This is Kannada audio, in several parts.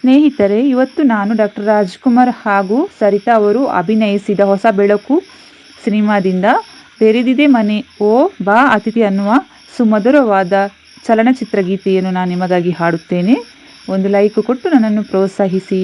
ಸ್ನೇಹಿತರೆ, ಇವತ್ತು ನಾನು ಡಾಕ್ಟರ್ ರಾಜ್ಕುಮಾರ್ ಹಾಗೂ ಸರಿತಾ ಅವರು ಅಭಿನಯಿಸಿದ ಹೊಸ ಬೆಳಕು ಸಿನಿಮಾದಿಂದ ತೆರೆದಿದೆ ಮನೆ. ಓ, ಬಾ, ಅತಿಥಿ ಅನ್ನುವ ಸುಮಧುರವಾದ ಚಲನಚಿತ್ರ ಗೀತೆಯನ್ನು ನಾನು ನಿಮಗಾಗಿ ಹಾಡುತ್ತೇನೆ. ಒಂದು ಲೈಕ್ ಕೊಟ್ಟು ನನ್ನನ್ನು ಪ್ರೋತ್ಸಾಹಿಸಿ.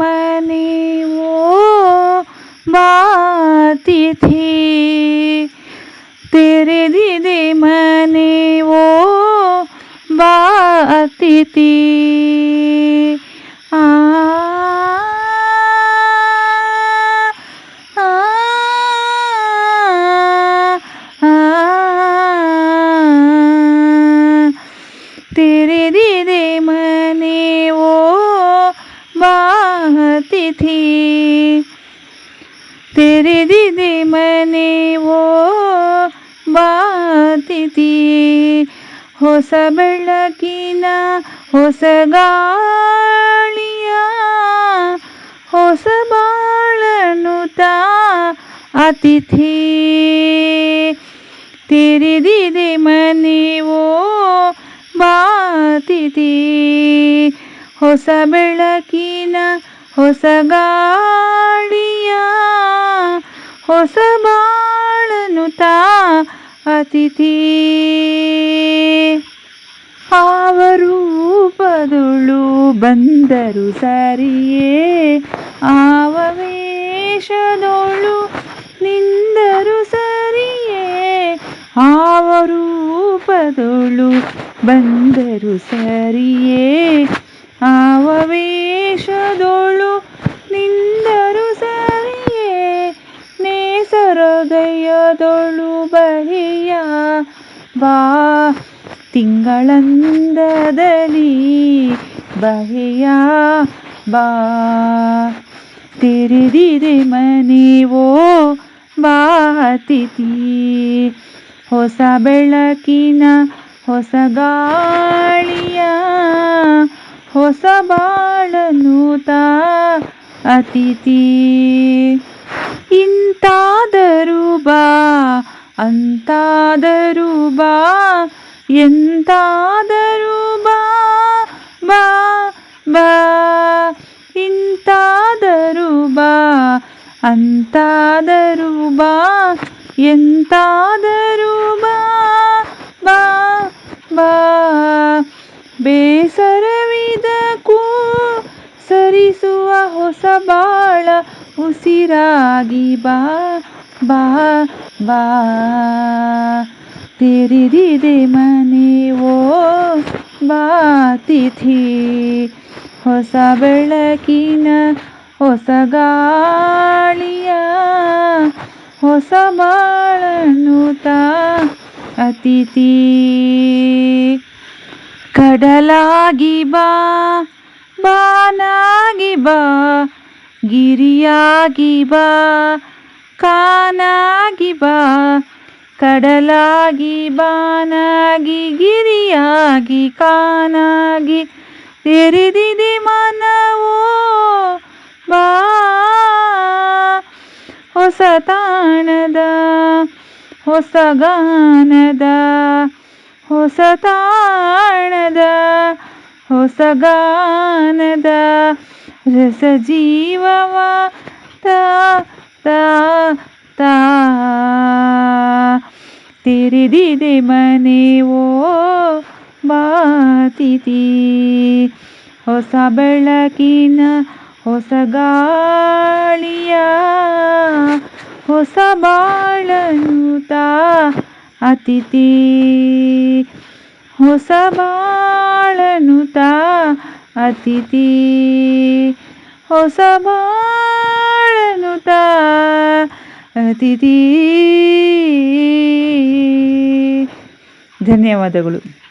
ತೆರೆದಿದೆ ಮನೆಯೋ ಬಾತಿಥಿ ತೆರೆದಿದೆ ಮನೆಯೋ ಬಾತಿಥಿ ಆ ಬಾತಿಥಿ ತೆರೆದಿದೆ ಮನೆಯೋ ಬಾತಿಥಿ ಹೊಸ ಬೆಳಕಿನ ಹೊಸ ಗಾಳಿಯ ಹೊಸ ಬಾಳನು ತಾ ಅತಿಥಿ ತೆರೆದಿದೆ ಮನೆಯೋ ಬಾತಿಥಿ ಹೊಸ ಬೆಳಕಿನ ಹೊಸ ಗಾಳಿಯ, ಹೊಸ ಬಾಳನು ತಾ ಅತಿಥಿ. ಆವರೂಪದುಳು ಬಂದರು ಸರಿಯೇ, ಆವವೇಶದೊಳು ನಿಂದರು ಸರಿಯೇ ಆವರೂಪದೊಳು ಬಂದರು ಸರಿಯೇ ಆವವೇಶದೊಳು ನೇಸರದಯದೊಳು ಬಹಿಯ ಬಾ ತಿಂಗಳಂದದಲ್ಲಿ ಬಹಿಯ ಬಾ. ತೆರೆದಿದೆ ಮನೆವೋ ಬಾತಿಥಿ ಹೊಸ ಬೆಳಕಿನ ಹೊಸ ಗಾಳಿಯ ಹೊಸ ಬಾಳನು ತಾ ಅತಿಥಿ. ಇಂತಾದರೂ ಬಾ, ಅಂತಾದರೂ ಬಾ, ಎಂತಾದರೂ ಬಾ ಬಾ ಬಾ, ಇಂತಾದರೂ ಬಾ, ಅಂತಾದರೂ ಬಾ, ಎಂತಾದರೂ ಬಾ ಬಾ ಬಾ. ಬೇಸರವಿದಕ್ಕೂ ಸರಿಸುವ ಹೊಸ ಬಾಳ ಉಸಿರಾಗಿ ಬಾ ಬಾ ಬಾ. ತೆರೆದಿದೆ ಬಾ. ಬಾತಿಥಿ ಹೊಸ ಬೆಳಕಿನ ಹೊಸ ಗಾಳಿಯ ಹೊಸ ಬಾಳನು ತಾ. ಅತಿಥಿ, ಕಡಲಾಗಿ ಬಾ, ಬಾನಾಗಿ ಬಾ. ಗಿರಿಯಾಗಿ ಬಾ, ಕಾನಾಗಿ ಬಾ, ಕಡಲಾಗಿ ಬಾನಾಗಿ ಗಿರಿಯಾಗಿ, ಕಾನಾಗಿ ತೆರೆದಿದೆ ಮನವೋ, ಬಾ, ಹೊಸ ತಾಣದ, ಹೊಸ ಗಾನದ, ಹೊಸ ತಾಣದ, ಹೊಸ ಗಾನದ. ರಸ ಜೀವವ, ತಾ ತಾ ತಾ. ತೆರೆದಿದೆ ಮನೆವೋ ಬಾತಿತಿ. ಹೊಸ ಬೆಳಕಿನ ಹೊಸ ಗಾಳಿಯ, ಹೊಸ ಬಾಳನು ತಾ ಅತಿಥಿ. ಹೊಸ ಬಾಳನು ತಾ ಅತಿಥಿ ಹೊಸ ಬಾಳನು ತಾ ಅತಿಥಿ. ಧನ್ಯವಾದಗಳು.